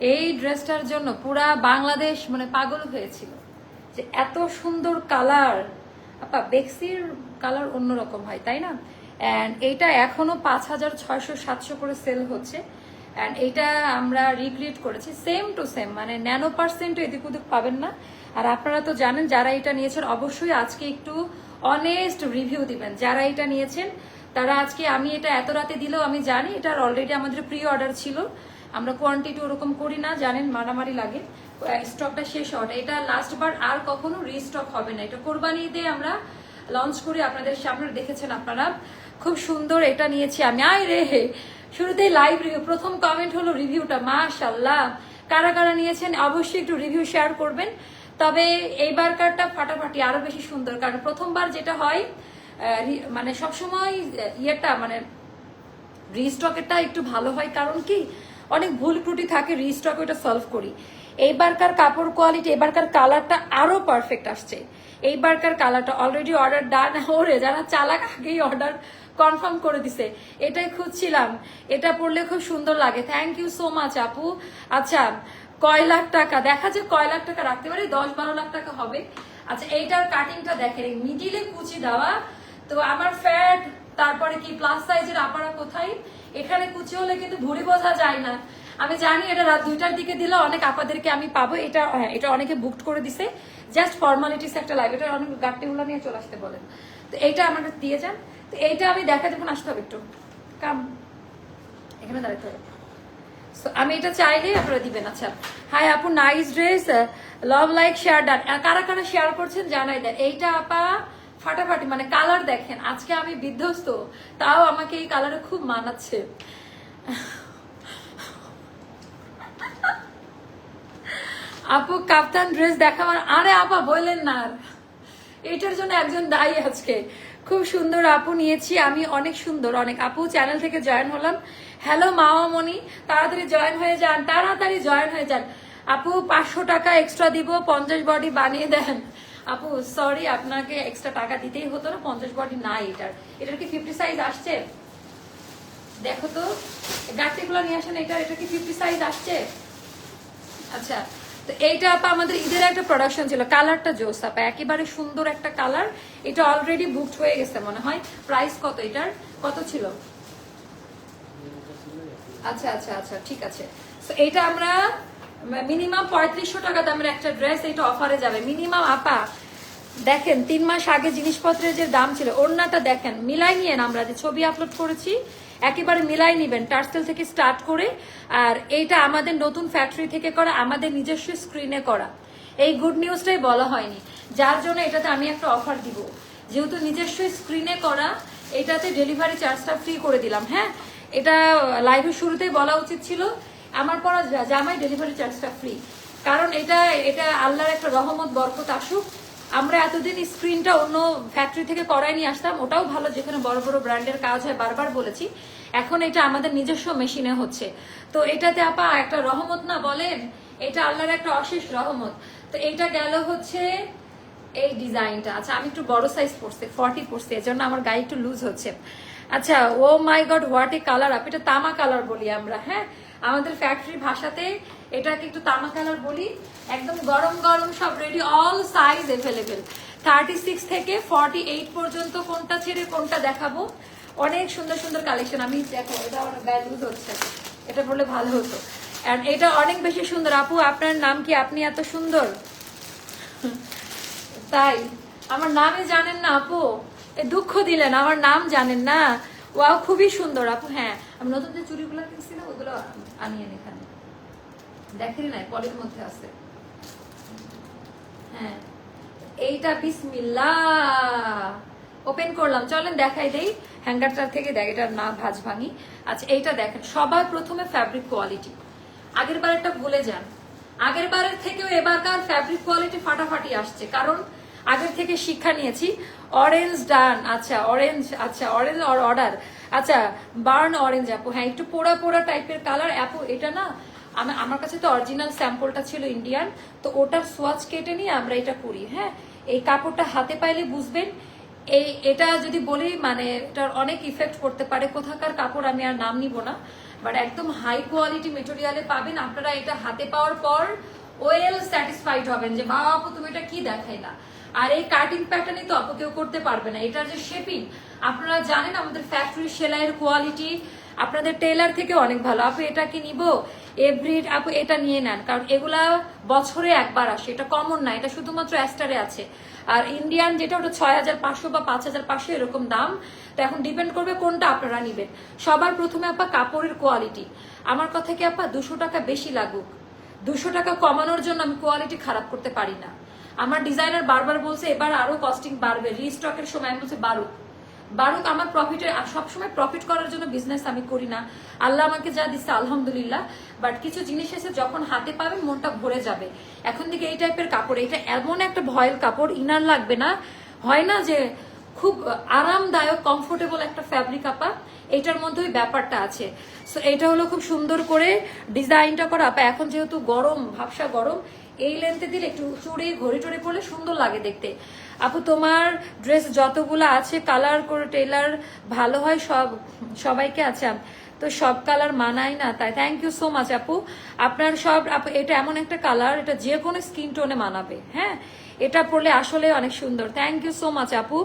এই ড্রেসটার জন্য পুরা বাংলাদেশ মানে পাগল হয়েছিল। যে এত সুন্দর কালার। আপা, বেক্সির কালার অন্যরকম হয়, তাই না? অ্যান্ড এইটা এখনও পাঁচ হাজার ছয়শো সাতশো করে সেল হচ্ছে। অ্যান্ড এইটা আমরা রিক্রিয়েট করেছি সেম টু সেম মানে ন্যানো পার্সেন্ট এদিক ওদিক পাবেন না। আর আপনারা তো জানেন, যারা এটা নিয়েছেন, অবশ্যই আজকে একটু অনেস্ট রিভিউ দিবেন। যারা এটা নিয়েছেন, তারা আজকে আমি এটা এত রাতে দিলেও আমি জানি, এটার অলরেডি আমাদের প্রি অর্ডার ছিল। আমরা কোয়ান্টিটি ওরকম করি না, জানেন, মারামারি লাগে। স্টকটা শেষ হওয়াটা। এটা লাস্ট বার আর কখনো রিস্টক হবে না। এটা কোরবানি দিয়ে আমরা লঞ্চ করি। আপনাদের সামনে দেখেছেন আপনারা। খুব সুন্দর এটা নিয়েছি আমি। আয় রে হে। শুরুতেই লাইভ রিভিউ প্রথম কমেন্ট হলো রিভিউটা মাশাল্লাহ কারা কারা নিয়েছেন অবশ্যই একটু রিভিউ শেয়ার করবেন। তবে এইবারকারটা ফাটাফাটি আরও বেশি সুন্দর। কারণ প্রথমবার যেটা হয় মানে সবসময় ইয়েটা মানে রিস্টকেরটা একটু ভালো হয়। কারণ কি? অনেক ভুল ত্রুটি থাকে রিস্টক ওটা সলভ করি। এইবারকার কাপড় কোয়ালিটি এবারকার কালারটা আরও পারফেক্ট আসছে। এইবারকার কালারটা অলরেডি অর্ডার ডান ওরে, যারা চালাক আগেই অর্ডার কনফার্ম করে দিছে। এটাই খুঁজছিলাম। এটা পড়লে খুব সুন্দর লাগে। থ্যাংক ইউ সো মাচ আপু। আচ্ছা কয় লাখ টাকা? দেখা যায় কয় লাখ টাকা রাখতে পারি। দশ বারো লাখ টাকা হবে। আচ্ছা এইটার কাটিংটা দেখেন। এই মিডিলে কুচি দেওয়া। তো আমার ফ্যাট তারপরে কি প্লাস সাইজের আপারা কোথায়? এখানে কুচি হলে কিন্তু ভুড়ি বোঝা যায় না। আমি জানি এটা রাত দুইটার দিকে দিলে অনেক আপাদেরকে আমি পাবো। এটা হ্যাঁ এটা অনেকে বুকড করে দিছে। জাস্ট ফর্মালিটিস একটা লাইভ এটা অনেক গাট্টিগুলো নিয়ে চলে আসতে বলেন। তো এইটা আমাকে দিয়ে যান। তো এইটা আমি দেখা দেবো আসতে হবে একটু। কাম এখানে দাঁড়াতে হবে। So, আমি এটা চাইলে আপনারা দিবেন। আচ্ছা। হাই আপু nice dress love like share done কারা কারা শেয়ার করছেন জানাই দেন। এইটা আপা ফাটাফাটি মানে কালার দেখেন। আজকে আমি বিধ্বস্ত, তাও আমাকে এই কালারে খুব মানাচ্ছে। আপু, কাপ্তান ড্রেস দেখাবার, আরে আপা, বললেন না। এটার জন্য একজন দায়ী আজকে। খুব সুন্দর আপু নিয়েছি, আমি অনেক সুন্দর, অনেক। আপু চ্যানেল থেকে জয়েন হলাম। হ্যালো মামামণি, তাড়াতাড়ি জয়েন হয়ে যান, তাড়াতাড়ি জয়েন হয়ে যান। আপু, পাঁচশো টাকা এক্সট্রা দিব, পঞ্চাশ বডি বানিয়ে দেন। আপু সরি আপনাকে এক্সট্রা টাকা দিতেই হতো না, পঞ্চাশ বডি নাই এটার। এটার কি ফিফটি সাইজ আসছে? দেখো তো গাছটিগুলো নিয়ে আসেন এটা এটা কি ফিফটি সাইজ আসছে? আচ্ছা তো এইটা আপা আমাদের ঈদের একটা প্রোডাকশন ছিল, কালারটা জোস আপা, একেবারে সুন্দর একটা কালার। এটা অলরেডি বুকড হয়ে গেছে মনে হয়। প্রাইস কত এটার? কত ছিল? আচ্ছা আচ্ছা আচ্ছা ঠিক আছে। তো এইটা আমরা মিনিমাম পঁয়ত্রিশশো টাকা দামের একটা ড্রেস এটা অফারে যাবে। মিনিমাম আপা, দেখেন, তিন মাস আগে জিনিসপত্রের যে দাম ছিল, ওড়নাটা দেখেন, মিলাই নিয়েন আমরা যে ছবি আপলোড করেছি, একেবারে মিলাই নিবেন, টার্সেল থেকে স্টার্ট করে, আর এইটা আমাদের নতুন ফ্যাক্টরি থেকে করা, আমাদের নিজস্ব স্ক্রিনে করা। এই গুড নিউজটাই বলা হয়নি। যার জন্য এটাতে আমি একটা অফার দিব। যেহেতু নিজস্ব স্ক্রিনে করা, এটাতে ডেলিভারি চার্জটা ফ্রি করে দিলাম হ্যাঁ? এটা লাইভের শুরুতেই বলা উচিত ছিল। আমার পরা জামাই ডেলিভারি চার্জটা ফ্রি কারণ এটা এটা আল্লাহর একটা রহমত, বরকত আসুক। আমরা এতদিন স্ক্রিনটা অন্য ফ্যাক্টরি থেকে করাই নিয়ে আসতাম, ওটাও ভালো, যেখানে বড় বড় ব্র্যান্ডের কাজ হয়, বারবার বলেছি। এখন এটা আমাদের নিজস্ব মেশিনে হচ্ছে। তো এটাতে আপা একটা রহমত না বলেন, এটা আল্লাহর একটা অশেষ রহমত। তো এটা গেল হচ্ছে এই ডিজাইনটা আচ্ছা আমি একটু বড় সাইজ পড়ছি ফর্টি পড়ছি জন্য আমার গায়ে একটু লুজ হচ্ছে। আচ্ছা ও my God what a colour up এটা তামা কালার বলি আমরা হ্যাঁ? আমাদের ফ্যাক্টরি ভাষাতে এটাকে একটু তামা কালার বলি, একদম গরম গরম সব ready all size available thirty six থেকে ফর্টি এইট পর্যন্ত কোনটা ছেড়ে কোনটা দেখাবো। অনেক সুন্দর সুন্দর কালেকশন আমি দেখো, এটা আমার গায়ে লুজ হচ্ছে। এটা বললে ভালো হতো। অ্যান্ড এটা অনেক বেশি সুন্দর। আপু, আপনার নাম কি আপনি এত সুন্দর? তাই, আমার নামই জানেন না আপু। দুঃখ দিলেন, আমার নাম জানেন না। ওয়াও খুবই সুন্দর। আপু হ্যাঁ। আমি নতুন যে চুড়িগুলো কিনছি না ওগুলো আনিয়েন এখানে। দেখেনি নাই, পলির মধ্যে আছে। হ্যাঁ এইটা বিসমিল্লাহ। ওপেন করলাম, চলেন দেখাই দেই। হ্যাঙ্গারটার থেকে দেখ, এটা না ভাজ ভাঙি। আচ্ছা এইটা দেখেন, সবার প্রথমে ফ্যাব্রিক কোয়ালিটি আগের বারেরটা ভুলে যান। আগের বারের থেকেও এবারকার ফ্যাব্রিক কোয়ালিটি ফাটাফাটি আসছে। কারণ, আগের থেকে শিক্ষা নিয়েছি অরেঞ্জ ডান আচ্ছা অরেঞ্জ আচ্ছা অরেঞ্জ অর্ডার আচ্ছা বার্ন অরেঞ্জ অ্যাপু হ্যাঁ একটু পোড়া পোড়া টাইপের কালার অ্যাপু এটা না, আমি, আমার কাছে তো অরিজিনাল স্যাম্পলটা ছিল ইন্ডিয়ান তো ওটার সোয়াচ কেটে নিয়ে আমরা এটা করি হ্যাঁ? এই কাপড়টা হাতে পাইলে বুঝবেন। এই, এটা যদি বলি মানে এটার অনেক ইফেক্ট করতে পারে। কোথাকার কাপড়, আমি আর নাম নিব না। বাট একদম হাই কোয়ালিটি মেটেরিয়ালে পাবেন। আপনারা এটা হাতে পাওয়ার পর ওয়েল স্যাটিসফাইড হবেন যে, বাবা আপু, তুমি এটা কি দেখাইলা? আর এই কাটিং প্যাটার্নই তো আপু কেউ করতে পারবে না। এটার যে শেপিং আপনারা জানেন আমাদের ফ্যাক্টরি সেলাইয়ের কোয়ালিটি আপনাদের টেলার থেকে অনেক ভালো। আপু, এটা কি নিব? এভরি আপু, এটা নিয়ে নেন, কারণ এগুলা বছরে একবার আসে। এটা কমন না, এটা শুধুমাত্র অ্যাস্টারে আছে। আর ইন্ডিয়ান যেটা, ওটা ছয় হাজার পাঁচশো বা পাঁচ হাজার পাঁচশো এরকম দাম। তো এখন ডিপেন্ড করবে কোনটা আপনারা নিবেন। সবার প্রথমে আপা কাপড়ের কোয়ালিটি আমার কথা কি আপা, দুশো টাকা বেশি লাগুক? দুশো টাকা কমানোর জন্য আমি কোয়ালিটি খারাপ করতে পারি না। আমার ডিজাইনার বারবার বলছে, এবার আরও কস্টিং বাড়বে। রিস্টকের সময় আমি বলছি, বাড়ুক। বারুক আমার প্রফিটের সবসময় প্রফিট করার জন্য বিজনেস আমি করি না। আল্লাহ আমাকে যা দিচ্ছে আলহামদুলিল্লাহ। বাট কিছু জিনিস এসে যখন হাতে পাবেন, মনটা ভরে যাবে। এখন থেকে এই টাইপের কাপড়, এটা এমন একটা ভয়েল কাপড়, ইনার লাগবে না। হয় না যে খুব আরামদায়ক কমফোর্টেবল একটা ফ্যাব্রিক আপা, এটার মধ্যে ওই ব্যাপারটা আছে। সো এটা হলো খুব সুন্দর করে ডিজাইনটা করা। আপা, এখন যেহেতু গরম, ভাবসা গরম, এই লেন্থে দিলে একটু চুড়ি ঘড়ি টড়ি পরলে সুন্দর লাগে দেখতে। আপু, তোমার ড্রেস যতগুলো আছে কালার করে টেলার ভালো হয়, সব, সবাইকে আছে। তো সব কালার মানায় না, তাই থ্যাংক ইউ সো মাচ আপু। আপনার সব এটা এমন একটা কালার এটা যে কোনো স্কিন টোনে মানাবে হ্যাঁ? এটা পড়লে আসলে অনেক সুন্দর। থ্যাংক ইউ সো মাচ আপু।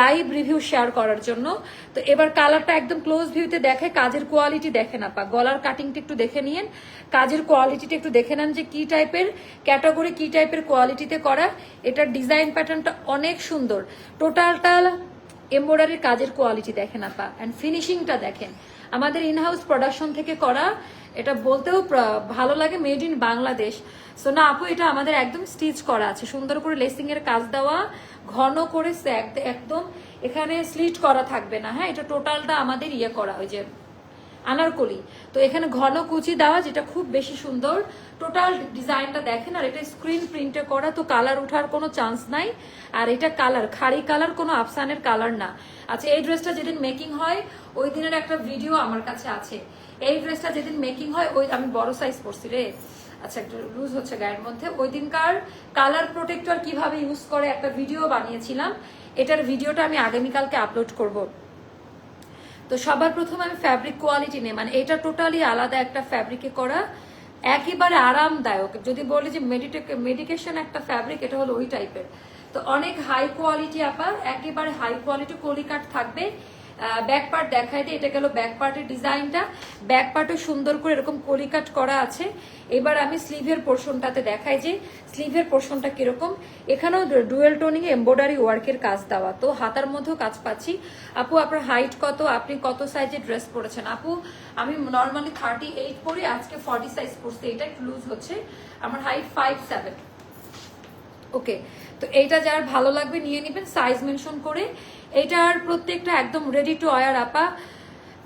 লাইভ রিভিউ শেয়ার করার জন্য। তো এবার কালারটা একদম ক্লোজ ভিউতে দেখে, কাজের কোয়ালিটি দেখেন আপা। গলার কাটিংটা একটু দেখে নিন কাজের কোয়ালিটিটা একটু দেখে নেন যে কি টাইপের ক্যাটাগরি কি টাইপের কোয়ালিটিতে করা। এটার ডিজাইন প্যাটার্নটা অনেক সুন্দর। টোটালটা এমব্রয়ডারির কাজের কোয়ালিটি দেখেন আপা। অ্যান্ড ফিনিশিংটা দেখেন। আমাদের ইনহাউস প্রোডাকশন থেকে করা এটা বলতেও ভালো লাগে মেড ইন বাংলাদেশ। সো না আপু, এটা আমাদের একদম স্টিচ করা আছে। সুন্দর করে লেসিং এর কাজ দেওয়া, ঘন করে একদম এখানে স্লিট করা থাকবে না। হ্যাঁ এটা টোটালটা আমাদের ইয়ে করা ওই যে আনারকলি। তো এখানে ঘন কুচি দেওয়া, যেটা খুব বেশি সুন্দর। টোটাল ডিজাইনটা দেখেন, আর এটা স্ক্রিন প্রিন্টে করা, তো কালার ওঠার কোনো চান্স নাই। আর এটা কালার খাড়ি কালার কোনো আফসানের কালার না। আচ্ছা এই ড্রেসটা যেদিন মেকিং হয়, ওই দিনের একটা ভিডিও আমার কাছে আছে। এই ড্রেসটা যেদিন মেকিং হয়, ওই আমি বড় সাইজ পরছি রে। আচ্ছা একটু লুজ হচ্ছে গায়ের মধ্যে। ওই দিনকার কালার প্রোটেক্টর কীভাবে ইউজ করে একটা ভিডিও বানিয়েছিলাম। এটার ভিডিওটা আমি আগামীকালকে আপলোড করব। তো সবার প্রথমে আমি ফ্যাব্রিক কোয়ালিটি নেই মানে এটা টোটালি আলাদা একটা ফ্যাব্রিকে করা, একেবারে আরামদায়ক। যদি বলি যে মেডিকেশন একটা ফ্যাব্রিক এটা হলো ওই টাইপের তো অনেক হাই কোয়ালিটি আপার, একেবারে হাই কোয়ালিটি কলিকাট থাকবে। ব্যাক পার্ট দেখাই দিই এটা গেল ব্যাক পার্টের ডিজাইনটা। ব্যাক পার্টও সুন্দর করে এরকম কলিকাট করা আছে। এবার আমি স্লিভের পোর্শনটাতে দেখাই যে স্লিভের পোর্শনটা কীরকম। এখানেও ডুয়েল টোনিং এমব্রয়ডারি ওয়ার্কের কাজ দেওয়া। তো হাতার মধ্যেও কাজ পাচ্ছি। আপু, আপনার হাইট কত? আপনি কত সাইজের ড্রেস পরেছেন? আপু, আমি নর্মালি থার্টি এইট পরি, আজকে ফর্টি সাইজ পরছি। এটা একটু লুজ হচ্ছে। আমার হাইট ফাইভ সেভেন ওকে তো এইটা যার ভালো লাগবে নিয়ে নেবেন সাইজ মেনশন করে। এইটার প্রত্যেকটা একদম রেডি টু অয়ার আপা।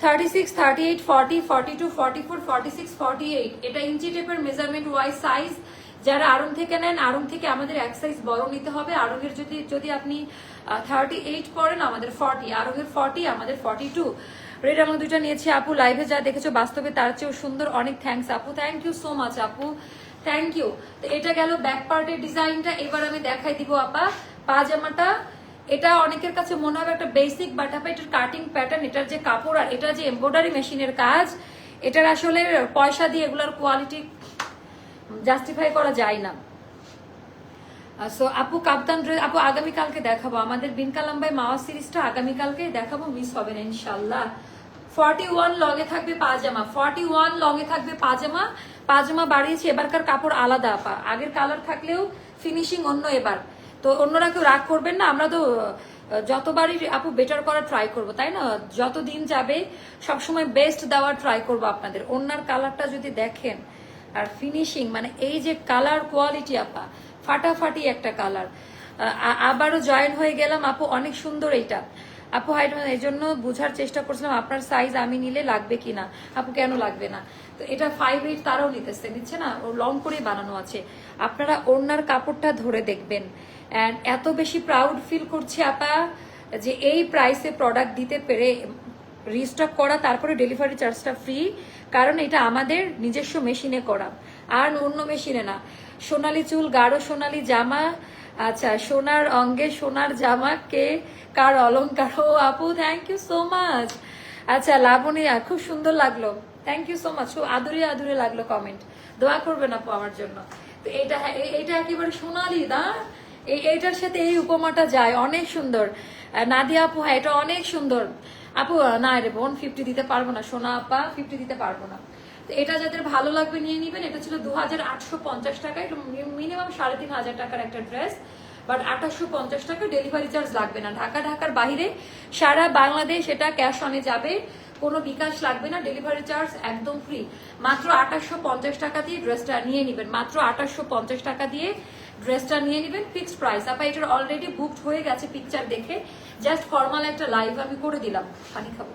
Thirty six thirty eight forty forty two forty four forty six forty eight এটা ইঞ্চি টেপের মেজারমেন্ট ওয়াইজ সাইজ যারা আরং থেকে নেন আরং থেকে আমাদের এক সাইজ বড় নিতে হবে। আরঙের যদি যদি আপনি থার্টি এইট করেন আমাদের ফর্টি আরঙের ফর্টি আমাদের ফর্টি টু রেড আমরা দুইটা নিয়েছি, আপু। লাইভে যা দেখেছ, বাস্তবে তার চেয়েও সুন্দর। অনেক থ্যাঙ্কস আপু। থ্যাংক ইউ সো মাচ আপু। থ্যাংক ইউ তো এটা গেল ব্যাক পার্টের ডিজাইনটা এবার আমি দেখাই দিব আপা পাজামাটা। এটা অনেকের কাছে মনে হবে একটা বেসিক বাট আপা এটার কাটিং প্যাটার্ন এটার যে কাপড় আর এটা যে এমব্রয়ডারি মেশিনের কাজ, এটার আসলে পয়সা দিয়ে এগুলোর কোয়ালিটি জাস্টিফাই করা যায় না। সো আপু কাপ্তান ড্রেস আপু আগামীকালকে দেখাবো। আমাদের বিনকা লম্বাই মাওয়া সিরিজটা আগামীকালকে দেখাবো মিস হবে না ইনশাল্লাহ ফর্টি ওয়ান লঙে থাকবে পাজামা। ফর্টি ওয়ান লঙে থাকবে পাজামা। পাজামা বাড়িয়েছি, এবারকার কাপড় আলাদা, আপা। আগের কালার থাকলেও ফিনিশিং অন্য এবার। তো অন্যরা কেউ রাগ করবেন না, আমরা তো যতবারই আপু বেটার করার ট্রাই করব, তাই না? যত দিন যাবে, সবসময় বেস্ট দেওয়ার ট্রাই করব আপনাদের। অন্যার কালারটা যদি দেখেন, আর ফিনিশিং মানে এই যে কালার কোয়ালিটি আপা, ফাটাফাটি একটা কালার আবারও জয়েন হয়ে গেলাম, আপু, অনেক সুন্দর এইটা। আপু হাইট এই জন্য বোঝার চেষ্টা করছিলাম আপনার সাইজ আমি নিলে লাগবে কি না আপু, কেন লাগবে না? তো এটা ফাইভ এইট তারাও নিতেছে নিচ্ছে না? ও লং করে বানানো আছে। আপনারা ওড়নার কাপড়টা ধরে দেখবেন। অ্যান্ড এত বেশি প্রাউড ফিল করছি আপা যে এই প্রাইসে প্রোডাক্ট দিতে পেরে রিস্টক করা, তারপরে ডেলিভারি চার্জটা ফ্রি কারণ এটা আমাদের নিজস্ব মেশিনে করা। আর অন্য মেশিনে না। সোনালি চুল, গাঢ় সোনালি জামা আচ্ছা সোনার অঙ্গে সোনার জামা কে কার অলংকার ও আপু থ্যাংক ইউ সো মাচ আচ্ছা লাবণী খুব সুন্দর লাগল। থ্যাংক ইউ সো মাচ খুব আদুরে আদুরে লাগল কমেন্ট দোয়া করবেন আপু আমার জন্য। তো এটা এ- এটা একেবারে সোনালি, না? এই এইটার সাথে এই উপমাটা যায়, অনেক সুন্দর। নাদিয়া আপু হ্যাঁ এটা অনেক সুন্দর। আপু, না রে, বোন ফিফটি দিতে পারব না। সোনা আপা ফিফটি দিতে পারব না। এটা যাদের ভালো লাগবে নিয়ে নিবেন, এটা ছিল দু হাজার আটশো পঞ্চাশ টাকা। এটা মিনিমাম সাড়ে তিন হাজার টাকার একটা ড্রেস বাট আঠাশশো পঞ্চাশ টাকা ডেলিভারি চার্জ লাগবে না। ঢাকা, ঢাকার বাইরে, সারা বাংলাদেশ এটা ক্যাশ অনে যাবে। কোনো বিকাশ লাগবে না ডেলিভারি চার্জ একদম ফ্রি মাত্র আঠাশশো পঞ্চাশ টাকা দিয়ে ড্রেসটা নিয়ে নেবেন। মাত্র আঠাশশো পঞ্চাশ টাকা দিয়ে ড্রেসটা নিয়ে নেবেন ফিক্সড প্রাইস আপা, এটার অলরেডি বুকড হয়ে গেছে পিকচার দেখে। জাস্ট ফর্মাল একটা লাইভ আমি করে দিলাম। পানি খাব।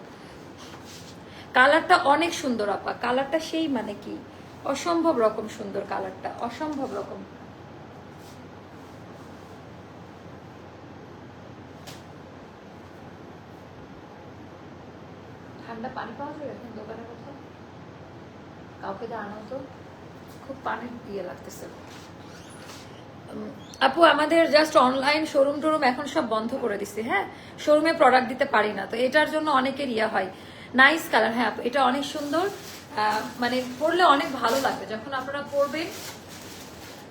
কালারটা অনেক সুন্দর আপা। কালারটা সেই মানে কি? অসম্ভব রকম সুন্দর কালারটা অসম্ভব রকম। ঠান্ডা পানি পাওয়া যায় এখন দোকানে কোথাও? কাউকে জানাও তো। খুব পানির ইয়ে লাগতেছে। আপু আমাদের জাস্ট অনলাইন শোরুম টোরুম এখন সব বন্ধ করে দিছে হ্যাঁ? শোরুমে প্রোডাক্ট দিতে পারি না তো এটার জন্য অনেকের ইয়ে হয়। নাইস কালার হ্যাঁ এটা অনেক সুন্দর। মানে পরলে অনেক ভালো লাগবে। যখন আপনারা পরবেন,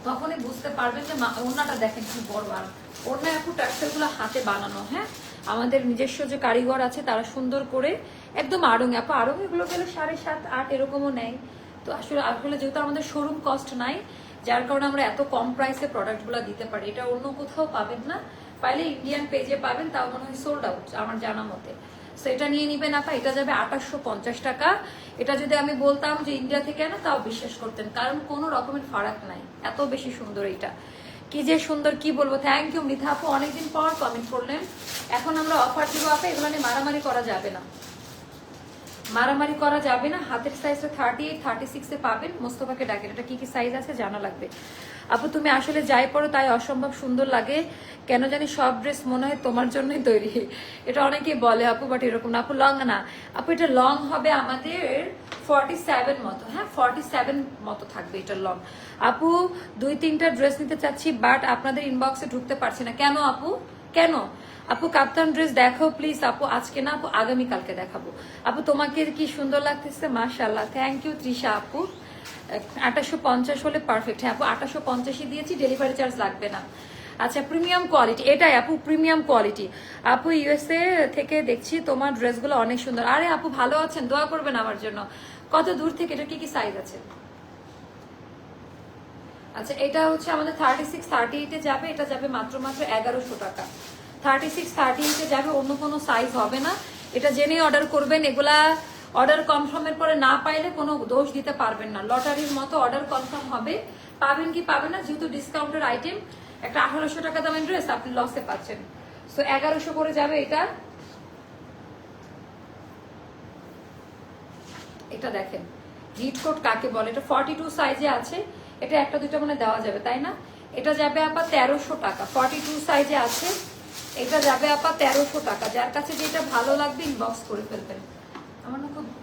তখনই বুঝতে পারবেন যে ওড়নাটা দেখেন কি বড়। আর ওড়না আপু গুলো হাতে বানানো হ্যাঁ? আমাদের নিজস্ব যে কারিগর আছে, তারা সুন্দর করে একদম আড়ং আপু আড়ং এগুলো গেলে সাড়ে সাত, আট এরকমও নেয়। তো আসলে আসলে যেহেতু আমাদের শোরুম কস্ট নাই, যার কারণে আমরা এত কম প্রাইসে প্রোডাক্টগুলো দিতে পারি। এটা অন্য কোথাও পাবেন না। পাইলে ইন্ডিয়ান পেজে পাবেন, তাও মনে হয় সোল্ড আউট আমার জানা মতে। সো এটা নিয়ে নিবেন আপা এটা যাবে আঠাশশো পঞ্চাশ টাকা। এটা যদি আমি বলতাম যে ইন্ডিয়া থেকে আনা, তাও বিশ্বাস করতেন, কারণ কোনো রকমের ফারাক নাই। এত বেশি সুন্দর এটা কি যে সুন্দর, কি বলব? থ্যাংক ইউ মিথা আপু। অনেকদিন পর কমেন্ট করলেন। এখন আমরা অফার দিব আপা, এগুলো নিয়ে মারামারি করা যাবে না। মারামারি করা যাবে না। হাতের সাইজটা থার্টি এইট থার্টি সিক্সে পাবেন। মোস্তফাকে ডাকেন। এটা কি কি সাইজ আছে জানা লাগবে। আপু, তুমি আসলে যাই পড়ো তাই অসম্ভব সুন্দর লাগে। কেন জানি সব ড্রেস মনে হয় তোমার জন্যই তৈরি। এটা অনেকেই বলে আপু বাট এরকম না। আপু লং না। আপু, এটা লং হবে আমাদের ফর্টি সেভেন মতো। হ্যাঁ ফর্টি সেভেন মতো থাকবে এটা লং আপু, দুই তিনটা ড্রেস নিতে চাচ্ছি বাট আপনাদের ইনবক্সে ঢুকতে পারছি না। কেন আপু? কেন? আপু, কাপ্তান ড্রেস দেখো প্লিজ আপু, আজকে না, আপু, আগামীকালকে দেখাবো। আপু, তোমাকে কি সুন্দর লাগতেছে? মাশাল্লাহ থ্যাংক ইউ তৃষা আপু। আঠাশশো পঞ্চাশ হলে পারফেক্ট হ্যাঁ আপু আঠাশশো পঞ্চাশই দিয়েছি ডেলিভারি চার্জ লাগবে না। আচ্ছা প্রিমিয়াম কোয়ালিটি এটাই আপু প্রিমিয়াম কোয়ালিটি আপু ইউএসএ থেকে দেখছি তোমার ড্রেসগুলো অনেক সুন্দর। আরে আপু, ভালো আছেন, দোয়া করবেন আমার জন্য। কত দূর থেকে, এটা কি কি সাইজ আছে? আচ্ছা এটা হচ্ছে আমাদের থার্টি সিক্স থার্টি এইটে যাবে, এটা যাবে মাত্র মাত্র এগারোশো টাকা। থার্টি সিক্স থার্টি এইটে যাবে, অন্য কোনো সাইজ হবে না। এটা জেনে অর্ডার করবেন, এগুলা অর্ডার কনফার্মের পরে না পাইলে কোনো দোষ দিতে পারবেন না। লটারির মতো অর্ডার কনফার্ম হবে। পাবেন কি পাবেন না, যেহেতু ডিসকাউন্টের আইটেম একটা আঠারোশো টাকা দামের ড্রেস আপনি লসে পাচ্ছেন। সো এগারোশো করে যাবে এটা। এটা দেখেন হিট কোট কাকে বলে? এটা ফর্টি টু সাইজে আছে। এটা একটা দুটো মানে দেওয়া যাবে, তাই না? এটা যাবে আপা তেরোশো টাকা। ফর্টি টু সাইজে আছে। এটা যাবে আপা তেরোশো টাকা। যার কাছে যেটা ভালো লাগবে ইনবক্স করে ফেলবেন।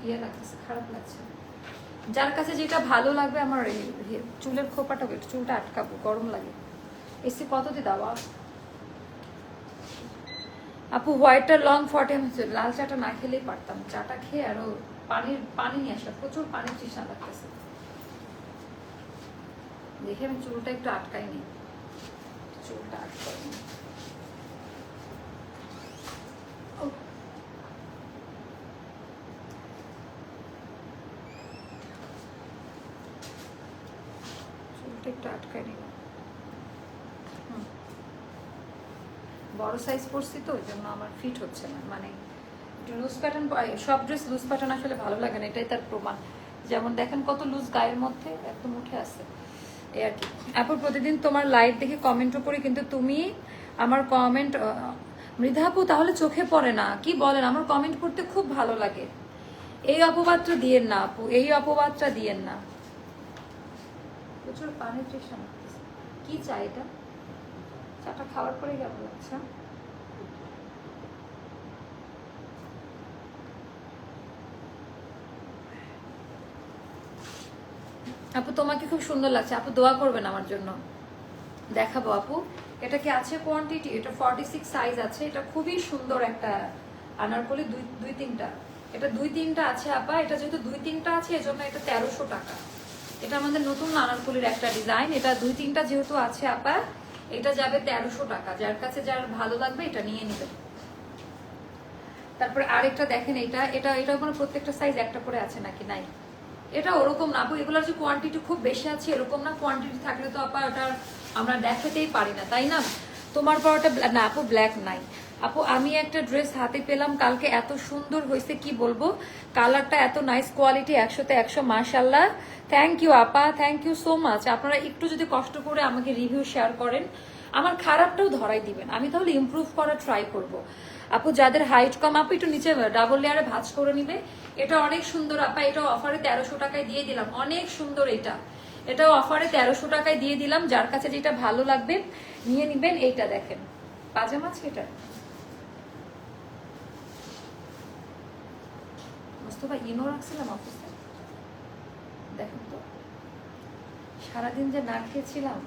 ইয়ে লাগছে খারাপ লাগছে যার কাছে যেটা ভালো লাগবে, আমার চুলের খোপাটা চুলটা আটকাবো, গরম লাগে। এসি কত দিয়ে দেওয়া আপু হোয়াইটটা লং ফর্টি লাল চাটা না খেলেই পারতাম। চাটা খেয়ে আরও পানির, পানি নিয়ে আসা প্রচুর পানির তৃষ্ণা লাগতেছে। দেখে আমি চুলটা একটু আটকাই নি চুলটা আটকাই চুলটা একটু আটকাই নিলাম। বড় সাইজ পরছি তো ওই জন্য আমার ফিট হচ্ছে না। মানে লুজ প্যাটার্ন সব ড্রেস লুজ প্যাটার্ন আসলে ভালো লাগে না, এটাই তার প্রমাণ। যেমন দেখেন কত লুজ গায়ের মধ্যে একদম উঠে আছে এই আর কি। প্রতিদিন তোমার লাইভ দেখে কমেন্টও করি কিন্তু তুমি আমার কমেন্ট মৃধাপু তাহলে চোখে পড়ে না। কি বলেন? আমার কমেন্ট করতে খুব ভালো লাগে। এই অপবাদটা দিয়েন না আপু, এই অপবাদটা দিয়েন না। প্রচুর পানির তৃষ্ণা লাগতেছে। কি চাই এটা? চাটা খাওয়ার পরে কেমন লাগছে আপু, তোমাকে খুব সুন্দর লাগছে। আপু, দোয়া করবেন আমার জন্য। দেখাবো, আপু। এটা কি আছে কোয়ান্টিটি এটা ফর্টি সিক্স সাইজ আছে। এটা খুবই সুন্দর একটা আনারকলি, দুই দুই তিনটা। এটা দুই তিনটা আছে, আপা। এটা যেহেতু দুই তিনটা আছে, এজন্য এটা তেরোশো টাকা। এটা আমাদের নতুন আনারকলির একটা ডিজাইন এটা দুই তিনটা যেহেতু আছে, আপা, এটা যাবে তেরোশো টাকা। যার কাছে যার ভালো লাগবে, এটা নিয়ে নেবেন তারপরে আরেকটা দেখেন এটা। এটা এটা মানে প্রত্যেকটা সাইজ একটা করে আছে নাকি? নাই। এটা ওরকম না এগুলোর যে কোয়ান্টিটি খুব বেশি আছে, এরকম না কোয়ান্টিটি থাকলে তো, আপা, ওটা আমরা দেখাতেই পারি না, তাই না? তোমার পরটা না, আপু ব্ল্যাক নাই। আপু, আমি একটা ড্রেস হাতে পেলাম, কালকে এত সুন্দর হয়েছে, কি বলব? কালারটা এত নাইস কোয়ালিটি একশোতে একশো মাশাল্লাহ থ্যাংক ইউ আপা থ্যাংক ইউ সো মাচ আপনারা একটু যদি কষ্ট করে আমাকে রিভিউ শেয়ার করেন, আমার খারাপটাও ধরাই দিবেন। আমি তাহলে ইমপ্রুভ করার ট্রাই করব। আপু, যাদের হাইট কম, আপু, একটু নিচে ডাবল লেয়ারে ভাজ করে নিবে। এটা অনেক সুন্দর, আপা, এটা অফারে তেরোশো টাকায় দিয়ে দিলাম। অনেক সুন্দর এটা। এটা অফারে তেরোশো টাকায় দিয়ে দিলাম। যার কাছে যেটা ভালো লাগবে, নিয়ে নিবেন। এইটা দেখেন। পাজামা আছে এটা? মোস্তফা ইনো রাখছিলাম অফিসে দেখেন তো। সারাদিন যে না খেয়েছিলাম,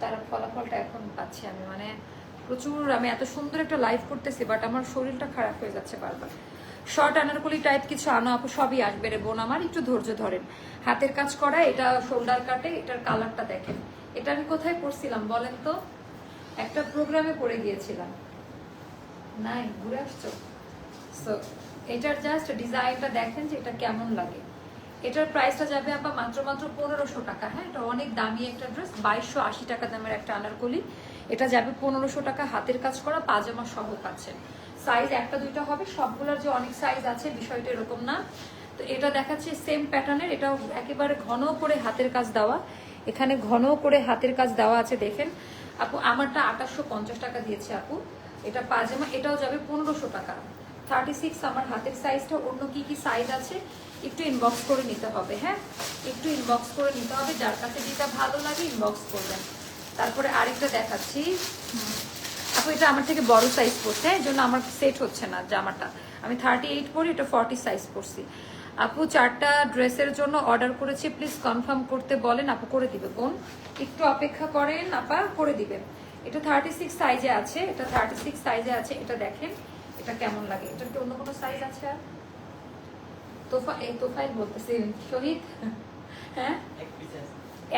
তার ফলাফলটা এখন পাচ্ছি আমি। মানে প্রচুর, আমি এত সুন্দর একটা লাইভ করতেছি বাট আমার শরীরটা খারাপ হয়ে যাচ্ছে বারবার। শর্ট আনারকলি টাইপ কিছু আনো আপু, সবই আসবে রে বোন আমার, একটু ধৈর্য ধরেন। হাতের কাজ করা, এটা শোল্ডার কাটে এটার কালারটা দেখেন। এটা আমি কোথায় পড়ছিলাম বলেন তো? একটা প্রোগ্রামে পড়ে গিয়েছিলাম। নাই, ঘুরে আসছো? সো এটার জাস্ট ডিজাইনটা দেখেন যে এটা কেমন লাগে। এটার প্রাইসটা যাবে আপা মাত্র মাত্র পনেরোশো টাকা হ্যাঁ? এটা অনেক দামি একটা ড্রেস বাইশশো আশি টাকা দামের একটা আনারকলি। এটা যাবে পনেরোশো টাকা হাতের কাজ করা, পাজামা সহ পাচ্ছেন সাইজ একটা দুইটা হবে, সবগুলোর যে অনেক সাইজ আছে, বিষয়টা এরকম না। তো এটা দেখাচ্ছে সেম প্যাটার্নের এটাও একেবারে ঘন করে হাতের কাজ দেওয়া। এখানে ঘন করে হাতের কাজ দেওয়া আছে, দেখেন। আপু, আমারটা আঠাশশো টাকা দিয়েছে আপু। এটা পাজামা, এটাও যাবে পনেরোশো টাকা। থার্টি সিক্স আমার হাতের সাইজটা অন্য কি কি সাইজ আছে, একটু ইনবক্স করে নিতে হবে হ্যাঁ? একটু ইনবক্স করে নিতে হবে, যার কাছে যেটা ভালো লাগে ইনবক্স করবেন। তারপরে আরেকটা দেখাচ্ছি। আপু, এটা আমার থেকে বড় সাইজ পড়ছে এই জন্য আমার সেট হচ্ছে না জামাটা। আমি থার্টি এইট পরি, এটা ফর্টি সাইজ পরছি। আপু, চারটা ড্রেসের জন্য অর্ডার করেছি প্লিজ কনফার্ম করতে বলেন, আপু করে দিবে বোন একটু অপেক্ষা করেন, আপা, করে দিবেন। এটা থার্টি সিক্স সাইজে আছে, এটা থার্টি সিক্স সাইজে আছে, এটা দেখেন। এটা কেমন লাগে? এটা কি অন্য কোনো সাইজ আছে? আর তোফা এই তোফাই বলতেছি শহীদ? হ্যাঁ?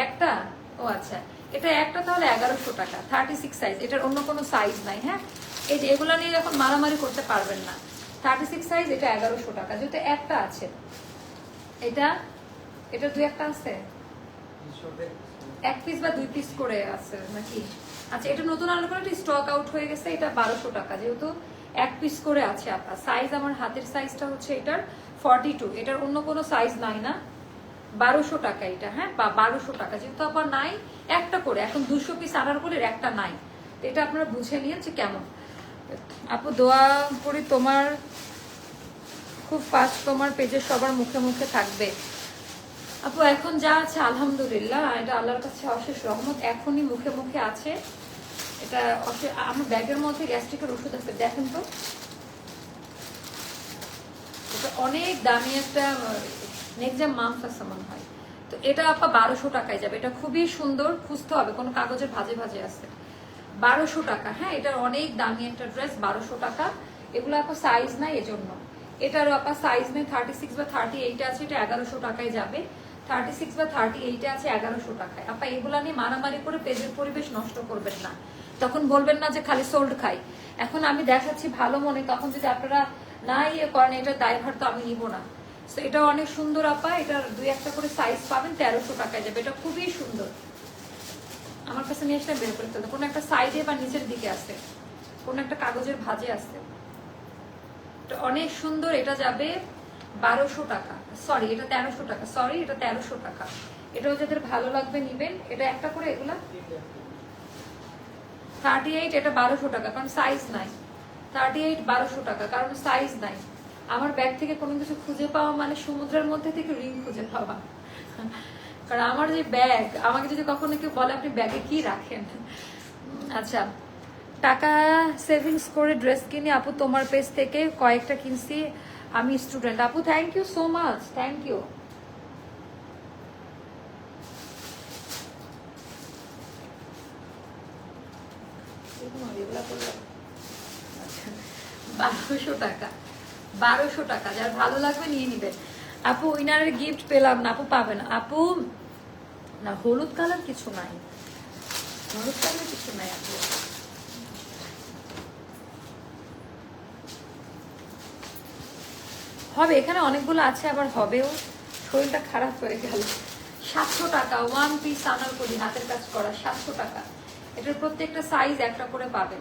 একটা? ও আচ্ছা। এটা একটা তাহলে এগারোশো টাকা থার্টি সিক্স সাইজ এটার অন্য কোনো সাইজ নাই হ্যাঁ? এই যে এগুলো নিয়ে এখন মারামারি করতে পারবেন না। থার্টি সিক্স সাইজ এটা এগারোশো টাকা। যেহেতু একটা আছে। এটা? এটা দুই একটা আছে? এক পিস বা দুই পিস করে আছে নাকি? আচ্ছা এটা নতুন আলো করে স্টক আউট হয়ে গেছে এটা বারোশো টাকা। যেহেতু এক পিস করে আছে আপনার সাইজ আমার হাতের সাইজটা হচ্ছে এটার ফর্টি টু এটার অন্য কোনো সাইজ নাই না। বারোশো টাকা এটা হ্যাঁ? বা বারোশো টাকা। যেহেতু আবার নাই, একটা করে। এখন দুশো পিস আনার করে একটা নাই। এটা আপনারা বুঝে নিয়েন যে কেমন। আপু, দোয়া করি তোমার, খুব ফাস্ট তোমার পেজে সবার মুখে মুখে থাকবে। আপু, এখন যা আছে, আলহামদুলিল্লাহ। এটা আল্লাহর কাছে অশেষ রহমত। এখনই মুখে মুখে আছে। এটা আমার ব্যাগের মধ্যে গ্যাস্ট্রিকের ওষুধ আছে, দেখেন তো। এটা অনেক দামি একটা নেকজাম মামস আছে মনে হয়। তো এটা আপা বারোশো টাকায় যাবে। এটা খুবই সুন্দর, খুঁজতে হবে, কোনো কাগজের ভাজে ভাজে আছে। বারোশো টাকা হ্যাঁ এটার অনেক দামি একটা ড্রেস বারোশো টাকা। এগুলো আপা সাইজ নাই এজন্য। এটারও আপা সাইজ নেই থার্টি সিক্স বা থার্টি এইট আছে, এটা এগারোশো টাকায় যাবে। থার্টি সিক্স বা থার্টি এইটে আছে এগারোশো টাকায়। আপা এগুলা নিয়ে মারামারি করে পেজের পরিবেশ নষ্ট করবেন না। তখন বলবেন না যে খালি সোল্ড খাই। এখন আমি দেখাচ্ছি ভালো মনে, তখন যদি আপনারা না ইয়ে করেন এটার দায়ভার তো আমি নিব না। তো এটা অনেক সুন্দর আপা, এটার দুই একটা করে সাইজ পাবেন, তেরোশো টাকায় যাবে। এটা খুবই সুন্দর। আমার কাছে নিয়ে আসলে বের করতে হবে। কোনো একটা সাইডে বা নিচের দিকে আছে। কোনো একটা কাগজের ভাজে আছে। অনেক সুন্দর, এটা যাবে বারোশো টাকা। সরি এটা তেরোশো টাকা। সরি এটা তেরোশো টাকা। এটাও যাদের ভালো লাগবে, নিবেন। এটা একটা করে এগুলা? থার্টি এইট এটা বারোশো টাকা, কারণ সাইজ নাই। থার্টি এইট বারোশো টাকা, কারণ সাইজ নাই। আমার ব্যাগ থেকে কোনো কিছু খুঁজে পাওয়া মানে সমুদ্রের মধ্যে থেকে রিং খুঁজে পাওয়া। কারণ আমার যে ব্যাগ আমাকে যদি কখনো কেউ বলে আপনি ব্যাগে কি রাখেন? আচ্ছা টাকা সেভিংস করে ড্রেস কিনে আপু তোমার পেজ থেকে কয়েকটা কিনছি। আমি স্টুডেন্ট আপু thank you so much thank you বারোশো টাকা। বারোশো টাকা, যার ভালো লাগবে নিয়ে নিবেন আপু উইনারের গিফট পেলাম না, আপু পাবেন আপু, না, হলুদ কালার কিছু নাই। হলুদ কালার কিছু নাই, আপু। হবে, এখানে অনেকগুলো আছে, আবার হবেও। শরীরটা খারাপ হয়ে গেল। সাতশো টাকা ওয়ান পিস আনার করি হাতের কাজ করা, সাতশো টাকা। এটার প্রত্যেকটা সাইজ একটা করে পাবেন।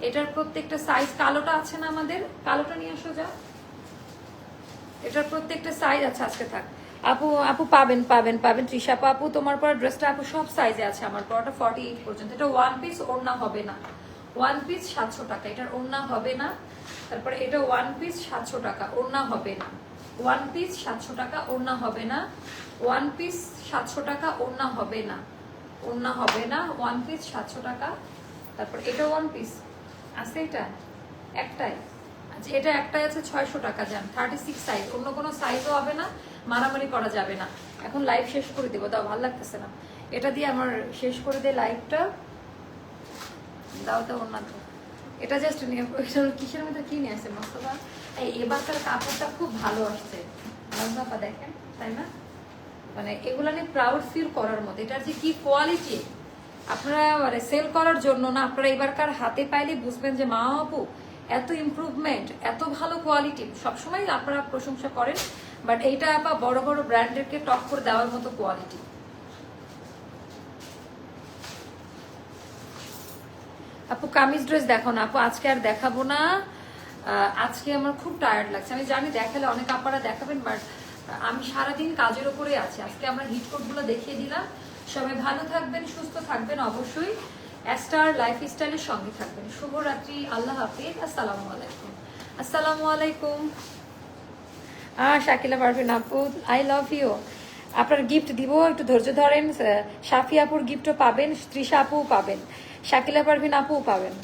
এটার প্রত্যেকটা সাইজ কালোটা আছে না আমাদের? কালোটা নিয়ে আসো যা। এটার প্রত্যেকটা সাইজ আছে আজকে থাক। আপু আপু পাবেন পাবেন পাবেন। তৃষা আপু তোমার পর ড্রেসটা আপু সব সাইজে আছে। আমার পরটা ফর্টি এইট পর্যন্ত। এটা ওয়ান পিস ওড়না হবে না। ওয়ান পিস সাতশো টাকা। এটার ওড়না হবে না। তারপরে এটা ওয়ান পিস সাতশো টাকা। ওড়না হবে না। ওয়ান পিস সাতশো টাকা, ওড়না হবে না। ওয়ান পিস সাতশো টাকা, ওড়না হবে না। ওড়না হবে না ওয়ান পিস সাতশো টাকা। তারপর এটা ওয়ান পিস আছে এটা? একটাই। আচ্ছা এটা একটাই আছে ছয়শো টাকা যান থার্টি সিক্স সাইজ অন্য কোনো সাইজও হবে না, মারামারি করা যাবে না। এখন লাইভ শেষ করে দেবো দাও ভালো লাগতেছে না। এটা দিয়ে আমার শেষ করে দে লাইভটা দাও দাও অন্য এটা জাস্ট নিয়ে কিসের মধ্যে কি নিয়ে মস্তফা? এই এবারকার কাপড়টা খুব ভালো আসছে। দেখেন, তাই না? মানে এগুলা নিয়ে প্রাউড ফিল করার মতো। এটার যে কি কোয়ালিটি আপনারা মানে সেল করার জন্য না, আপনারা এবারকার হাতে পাইলে বুঝবেন যে, মা আপু, এত ইমপ্রুভমেন্ট এত ভালো কোয়ালিটি সবসময় আপনারা প্রশংসা করেন বাট এইটা আপা বড় বড় ব্র্যান্ডেরকে টপ করে দেওয়ার মতো কোয়ালিটি আপু, কামিজ ড্রেস দেখো না। আপু, আজকে আর দেখাবো না। আজকে আমার খুব টায়ার্ড লাগছে। আমি জানি দেখালে অনেক আপনারা দেখাবেন বাট আমি সারাদিন কাজের উপরে আছি। আজকে আমরা হিটগুলো দেখিয়ে দিলাম। সবাই ভালো থাকবেন, সুস্থ থাকবেন অবশ্যই। অ্যাস্টার লাইফ স্টাইলের সঙ্গে থাকবেন। শুভরাত্রি, আল্লাহ হাফিজ, আসসালামু আলাইকুম। আসসালামু আলাইকুম। আহ, শাকিলা পারবেন আপু আই লাভ ইউ আপনার গিফট দিব, একটু ধৈর্য ধরেন। সাফি আপুর গিফটও পাবেন, তৃষা আপুও পাবেন, শাকিলা পারভিন আপুও পাবেন।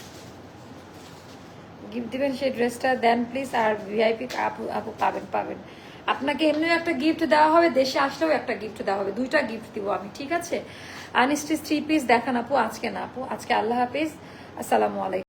গিফট দিবেন সেই ড্রেসটা দেন প্লিজ আর ভিআইপি আপু আপু পাবেন পাবেন। আপনাকে এমনিও একটা গিফট দেওয়া হবে, দেশে আসলেও একটা গিফট দেওয়া হবে। দুইটা গিফট দিব আমি, ঠিক আছে? আনিস্ট্রিজ থ্রি পিস দেখান আপু, আজকে না আপু, আজকে আল্লাহ হাফিজ। আসসালামু আলাইকুম।